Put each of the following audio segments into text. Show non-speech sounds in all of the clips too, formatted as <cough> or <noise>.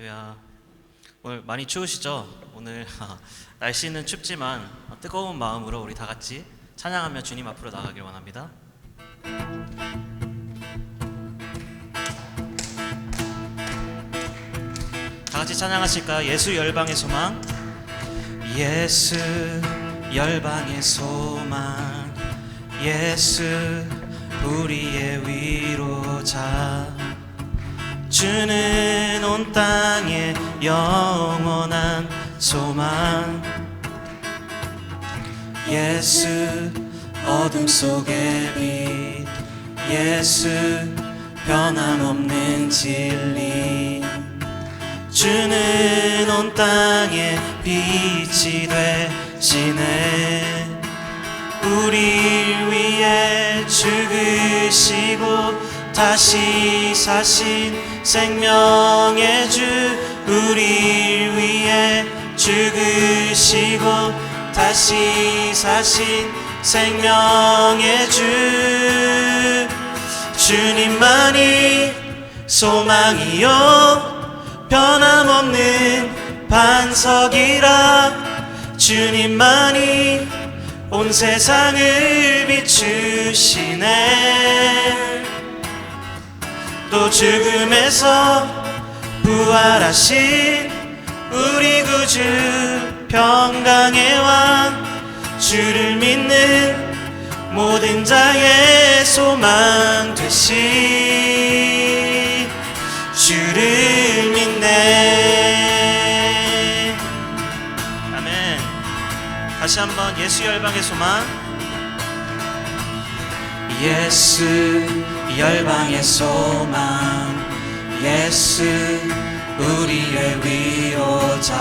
할렐루야. 오늘 많이 추우시죠? 오늘 <laughs> 날씨는 춥지만 뜨거운 마음으로 우리 다 같이 찬양하며 주님 앞으로 나가길 원합니다. 다 같이 찬양하실까요? 예수 열방의 소망. 예수 열방의 소망. 예수 우리의 위로자. 주는 온 땅에 영원한 소망. 예수 어둠 속의 빛. 예수 변함없는 진리. 주는 온 땅에 빛이 되시네. 우리를 위해 죽으시고 다시 사신 생명의 주 우리를 위해 죽으시고 다시 사신 생명의 주. 주님만이 소망이요. 변함없는 반석이라. 주님만이 온 세상을 비추시네 또 죽음에서 부활하신 우리 구주 평강의 왕 주를 믿는 모든 자의 소망 되신 주를 믿네. 아멘. 다시 한번 예수 열방의 소망. 예수 열방의 소망 예수 우리의 위로자.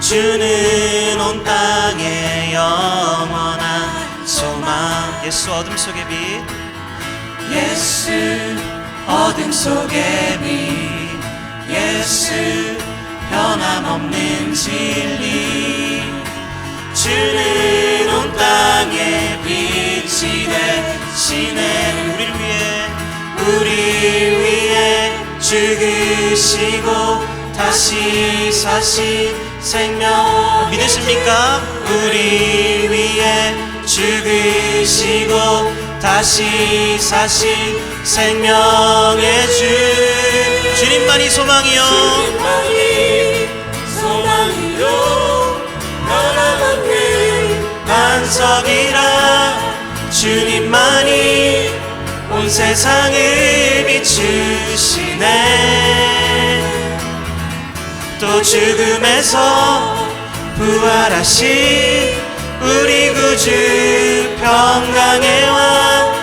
주는 온 땅에 영원한 소망. 예수 어둠 속의 빛. 예수 어둠 속의 빛. 예수 변함없는 진리. 주는 온 땅에 빛이 되 시네 우리를 위해 우리를 위해 죽으시고 다시 사신 생명 믿으십니까? 우리 위해 죽으시고 다시 사신 생명의 주. 주님만이 소망이요. 주님만이 소망이요. 변함없는 반석이라 주님만이 온 세상을 비추시네. 또 죽음에서 부활하신 우리 구주 평강의 왕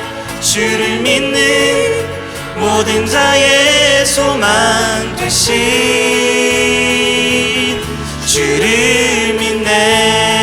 주를 믿는 모든 자의 소망 되신 주를 믿네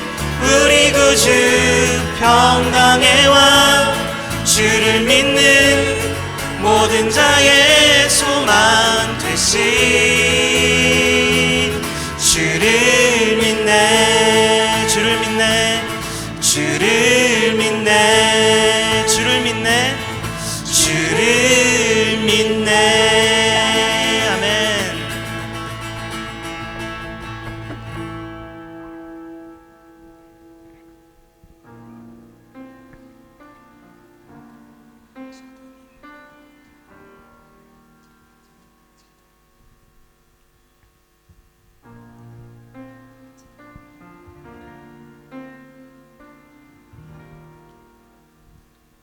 우리 구주 평강의 왕 주를 믿는 모든 자의 소망 되신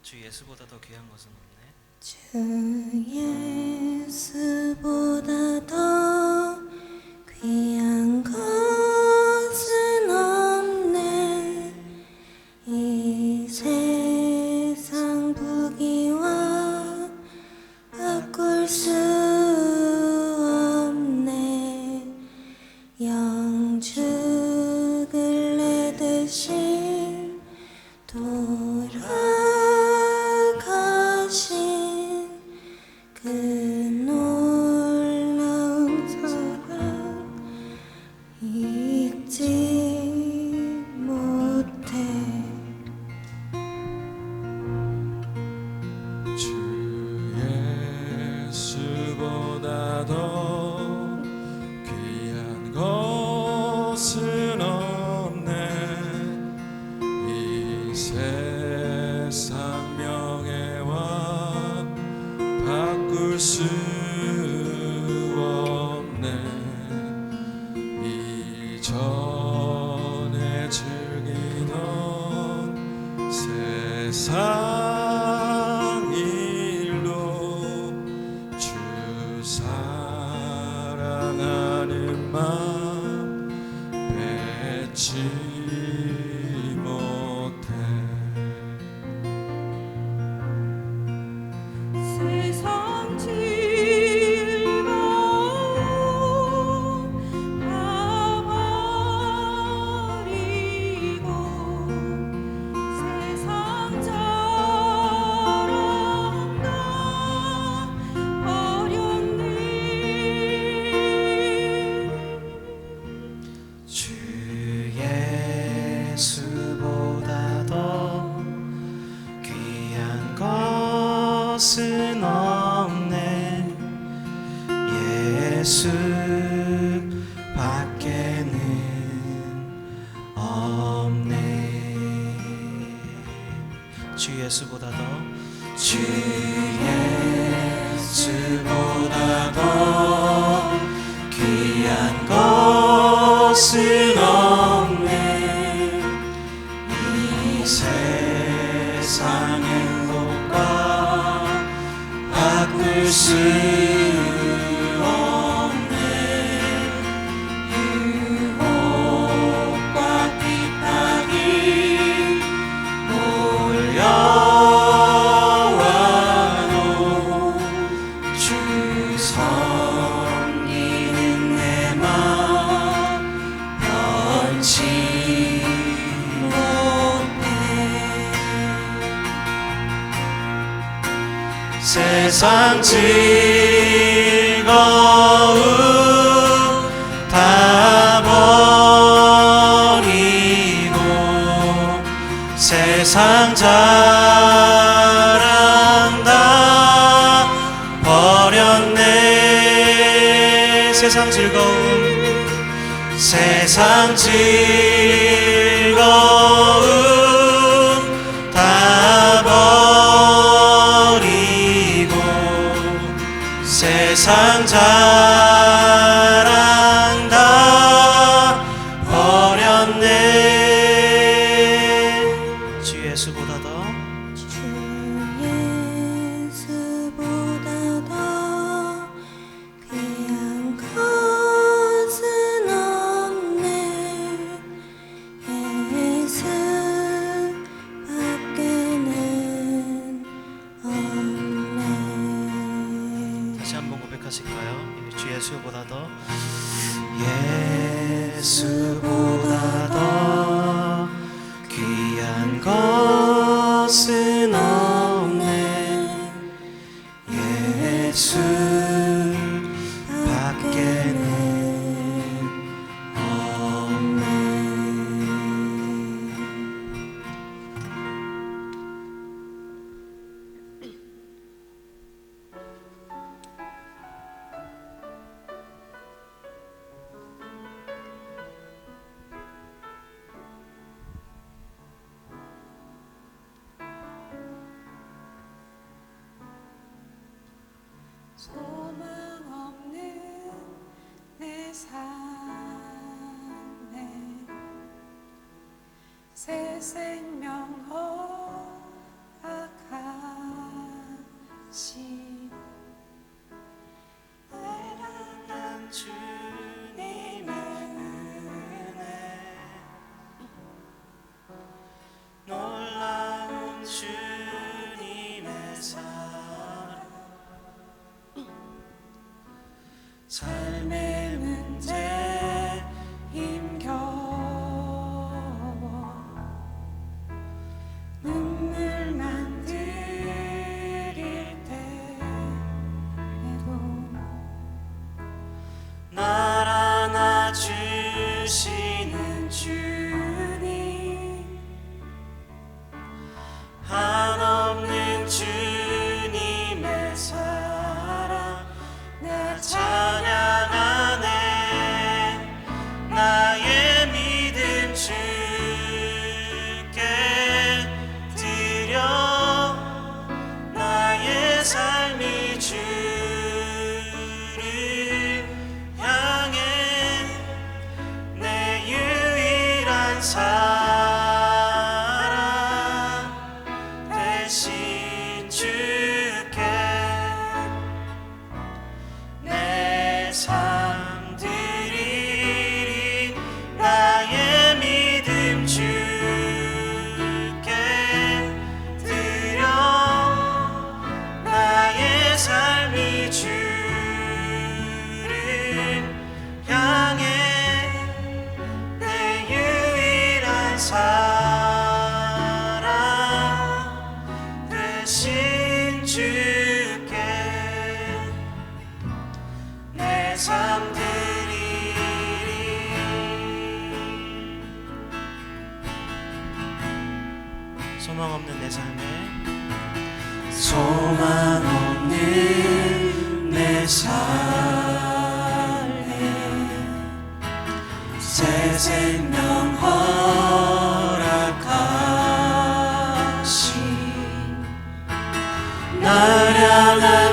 주 예수보다 더 귀한 것은 없네. 주 예수보다 this high. 주 예수보다 더주 예수보다 더. 세상 자랑 다. 버렸네. 세상 즐거움. 세상 즐거움. 예수보다 더 Cause 心。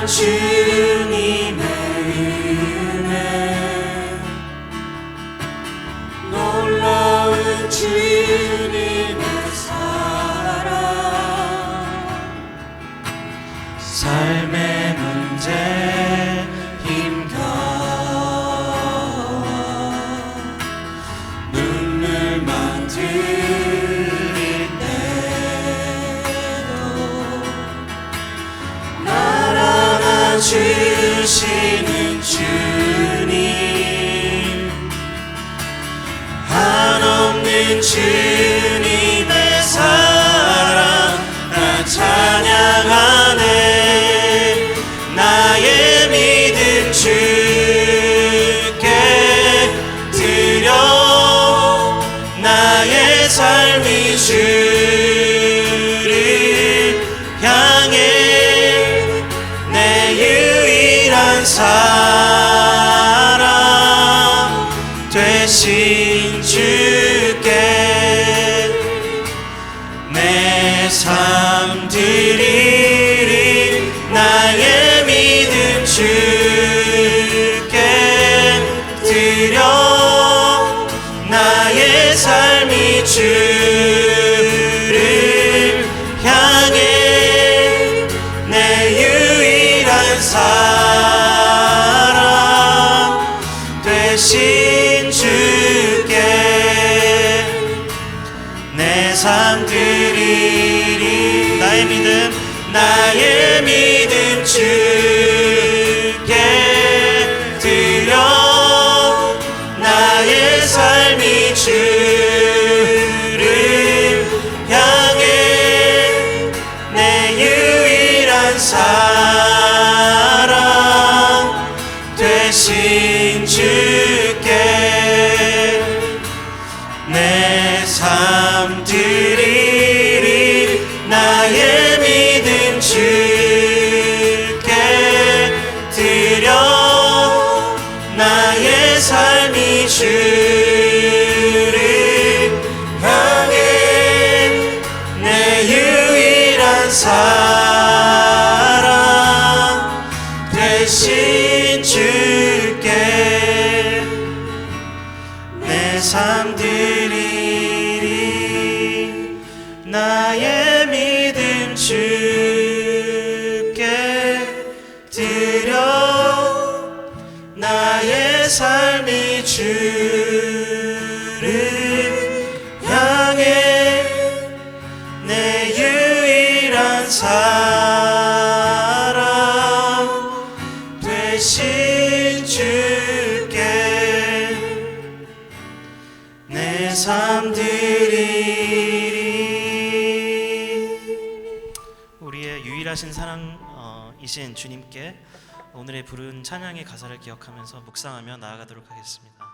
주님의 은혜. 놀라운 주님의 사랑. 삶의 문제 힘겨워 눈물만 들 주시는 주님. 한없는 주님의 사랑 나 찬양하네. 나의 믿음 주께 드려. 나의 삶이 주 사람 되신 주께 내 삶 드리리 나의 믿음 주께 드려 나의 삶이 주 이신 주님께 오늘의 부른 찬양의 가사를 기억하면서 묵상하며 나아가도록 하겠습니다.